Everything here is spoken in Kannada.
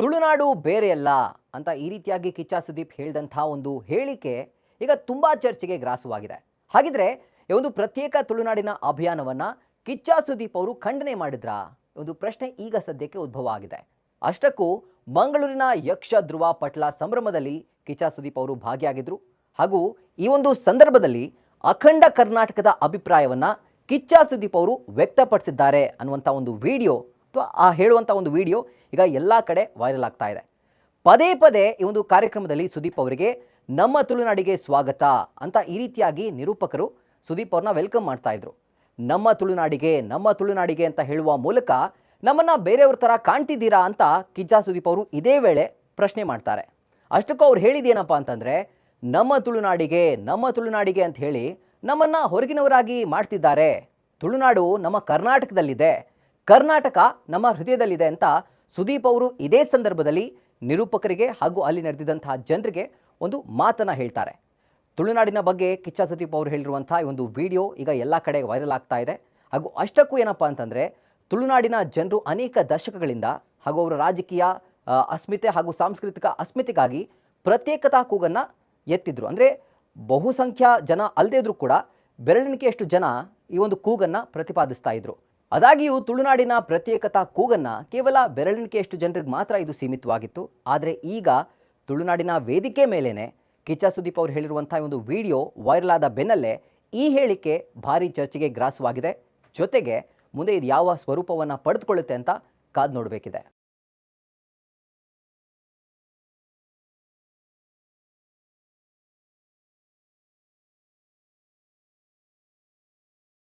ತುಳುನಾಡು ಬೇರೆಯಲ್ಲ ಅಂತ ಈ ರೀತಿಯಾಗಿ ಕಿಚ್ಚ ಸುದೀಪ್ ಹೇಳಿದಂಥ ಒಂದು ಹೇಳಿಕೆ ಈಗ ತುಂಬ ಚರ್ಚೆಗೆ ಗ್ರಾಸವಾಗಿದೆ. ಹಾಗಿದ್ರೆ ಈ ಒಂದು ಪ್ರತ್ಯೇಕ ತುಳುನಾಡಿನ ಅಭಿಯಾನವನ್ನ ಕಿಚ್ಚ ಸುದೀಪ್ ಅವರು ಖಂಡನೆ ಮಾಡಿದ್ರಾ? ಒಂದು ಪ್ರಶ್ನೆ ಈಗ ಸದ್ಯಕ್ಕೆ ಉದ್ಭವ ಆಗಿದೆ. ಅಷ್ಟಕ್ಕೂ ಮಂಗಳೂರಿನ ಯಕ್ಷ ಧ್ರುವ ಪಟ್ಲ ಸಂಭ್ರಮದಲ್ಲಿ ಕಿಚ್ಚ ಸುದೀಪ್ ಅವರು ಭಾಗಿಯಾಗಿದ್ರು. ಹಾಗೂ ಈ ಒಂದು ಸಂದರ್ಭದಲ್ಲಿ ಅಖಂಡ ಕರ್ನಾಟಕದ ಅಭಿಪ್ರಾಯವನ್ನ ಕಿಚ್ಚ ಸುದೀಪ್ ಅವರು ವ್ಯಕ್ತಪಡಿಸಿದ್ದಾರೆ ಅನ್ನುವಂಥ ಒಂದು ವಿಡಿಯೋ ಅಥವಾ ಆ ಹೇಳುವಂಥ ಒಂದು ವಿಡಿಯೋ ಈಗ ಎಲ್ಲ ಕಡೆ ವೈರಲ್ ಆಗ್ತಾ ಇದೆ. ಪದೇ ಪದೇ ಈ ಒಂದು ಕಾರ್ಯಕ್ರಮದಲ್ಲಿ ಸುದೀಪ್ ಅವರಿಗೆ ನಮ್ಮ ತುಳುನಾಡಿಗೆ ಸ್ವಾಗತ ಅಂತ ಈ ರೀತಿಯಾಗಿ ನಿರೂಪಕರು ಸುದೀಪ್ ಅವ್ರನ್ನ ವೆಲ್ಕಮ್ ಮಾಡ್ತಾ ಇದ್ರು. ನಮ್ಮ ತುಳುನಾಡಿಗೆ ನಮ್ಮ ತುಳುನಾಡಿಗೆ ಅಂತ ಹೇಳುವ ಮೂಲಕ ನಮ್ಮನ್ನು ಬೇರೆಯವ್ರ ಥರ ಕಾಣ್ತಿದ್ದೀರಾ ಅಂತ ಕಿಜ್ಜಾ ಸುದೀಪ್ ಅವರು ಇದೇ ವೇಳೆ ಪ್ರಶ್ನೆ ಮಾಡ್ತಾರೆ. ಅಷ್ಟಕ್ಕೂ ಅವ್ರು ಹೇಳಿದೇನಪ್ಪ ಅಂತಂದರೆ, ನಮ್ಮ ತುಳುನಾಡಿಗೆ ನಮ್ಮ ತುಳುನಾಡಿಗೆ ಅಂತ ಹೇಳಿ ನಮ್ಮನ್ನು ಹೊರಗಿನವರಾಗಿ ಮಾಡ್ತಿದ್ದಾರೆ. ತುಳುನಾಡು ನಮ್ಮ ಕರ್ನಾಟಕದಲ್ಲಿದೆ. ಕರ್ನಾಟಕ ನಮ್ಮ ಹೃದಯದಲ್ಲಿದೆ ಅಂತ ಸುದೀಪ್ ಅವರು ಇದೇ ಸಂದರ್ಭದಲ್ಲಿ ನಿರೂಪಕರಿಗೆ ಹಾಗೂ ಅಲ್ಲಿ ನಡೆದಿದ್ದಂತಹ ಜನರಿಗೆ ಒಂದು ಮಾತನ್ನು ಹೇಳ್ತಾರೆ. ತುಳುನಾಡಿನ ಬಗ್ಗೆ ಕಿಚ್ಚ ಸುದೀಪ್ ಅವರು ಹೇಳಿರುವಂಥ ಈ ಒಂದು ವಿಡಿಯೋ ಈಗ ಎಲ್ಲ ಕಡೆ ವೈರಲ್ ಆಗ್ತಾ ಇದೆ. ಹಾಗೂ ಅಷ್ಟಕ್ಕೂ ಏನಪ್ಪ ಅಂತಂದರೆ ತುಳುನಾಡಿನ ಜನರು ಅನೇಕ ದಶಕಗಳಿಂದ ಹಾಗೂ ಅವರ ರಾಜಕೀಯ ಅಸ್ಮಿತೆ ಹಾಗೂ ಸಾಂಸ್ಕೃತಿಕ ಅಸ್ಮಿತೆಗಾಗಿ ಪ್ರತ್ಯೇಕತಾ ಕೂಗನ್ನು ಎತ್ತಿದ್ರು. ಅಂದರೆ ಬಹುಸಂಖ್ಯಾ ಜನ ಅಲ್ಲದೇ ಇದ್ರೂ ಕೂಡ ಬೆರಳಿಣಿಕೆಯಷ್ಟು ಜನ ಈ ಒಂದು ಕೂಗನ್ನು ಪ್ರತಿಪಾದಿಸ್ತಾ ಇದ್ರು. ಆದಾಗ್ಯೂ ತುಳುನಾಡಿನ ಪ್ರತ್ಯೇಕತಾ ಕೂಗನ್ನು ಕೇವಲ ಬೆರಳಿಣಿಕೆಯಷ್ಟು ಜನರಿಗೆ ಮಾತ್ರ ಇದು ಸೀಮಿತವಾಗಿತ್ತು. ಆದರೆ ಈಗ ತುಳುನಾಡಿನ ವೇದಿಕೆ ಮೇಲೇನೆ ಕಿಚ್ಚ ಸುದೀಪ್ ಅವರು ಹೇಳಿರುವಂಥ ಒಂದು ವಿಡಿಯೋ ವೈರಲ್ ಆದ ಬೆನ್ನಲ್ಲೇ ಈ ಹೇಳಿಕೆ ಭಾರಿ ಚರ್ಚೆಗೆ ಗ್ರಾಸವಾಗಿದೆ. ಜೊತೆಗೆ ಮುಂದೆ ಇದು ಯಾವ ಸ್ವರೂಪವನ್ನು ಪಡೆದುಕೊಳ್ಳುತ್ತೆ ಅಂತ ಕಾದು ನೋಡಬೇಕಿದೆ.